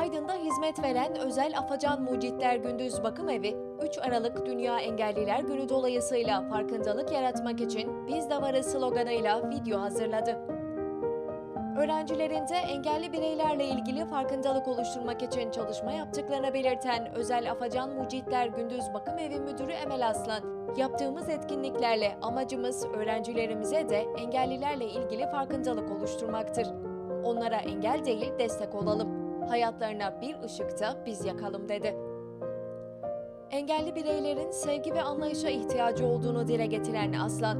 Aydın'da hizmet veren özel Afacan Mucitler Gündüz Bakım Evi, 3 Aralık Dünya Engelliler Günü dolayısıyla farkındalık yaratmak için Biz de Varız sloganıyla video hazırladı. Öğrencilerinde engelli bireylerle ilgili farkındalık oluşturmak için çalışma yaptıklarını belirten Özel Afacan Mucitler Gündüz Bakım Evi Müdürü Emel Aslan, yaptığımız etkinliklerle amacımız öğrencilerimize de engellilerle ilgili farkındalık oluşturmaktır. Onlara engel değil destek olalım. Hayatlarına bir ışıkta biz yakalım dedi. Engelli bireylerin sevgi ve anlayışa ihtiyacı olduğunu dile getiren Aslan,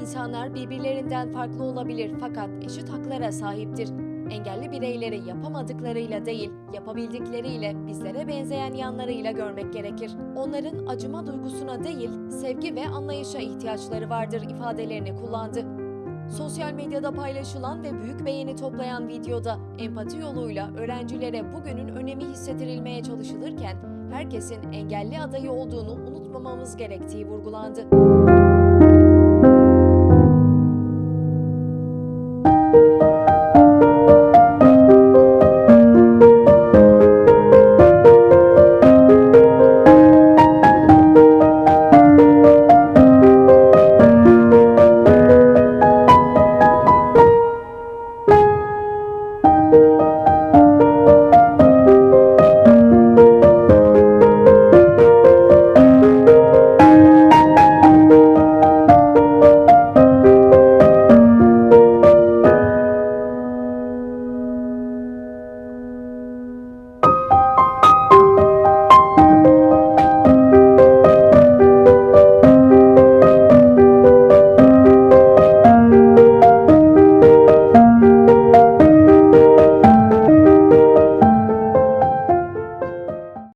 insanlar birbirlerinden farklı olabilir fakat eşit haklara sahiptir. Engelli bireyleri yapamadıklarıyla değil, yapabildikleriyle bizlere benzeyen yanlarıyla görmek gerekir. Onların acıma duygusuna değil, sevgi ve anlayışa ihtiyaçları vardır ifadelerini kullandı. Sosyal medyada paylaşılan ve büyük beğeni toplayan videoda empati yoluyla öğrencilere bugünün önemi hissettirilmeye çalışılırken herkesin engelli adayı olduğunu unutmamamız gerektiği vurgulandı.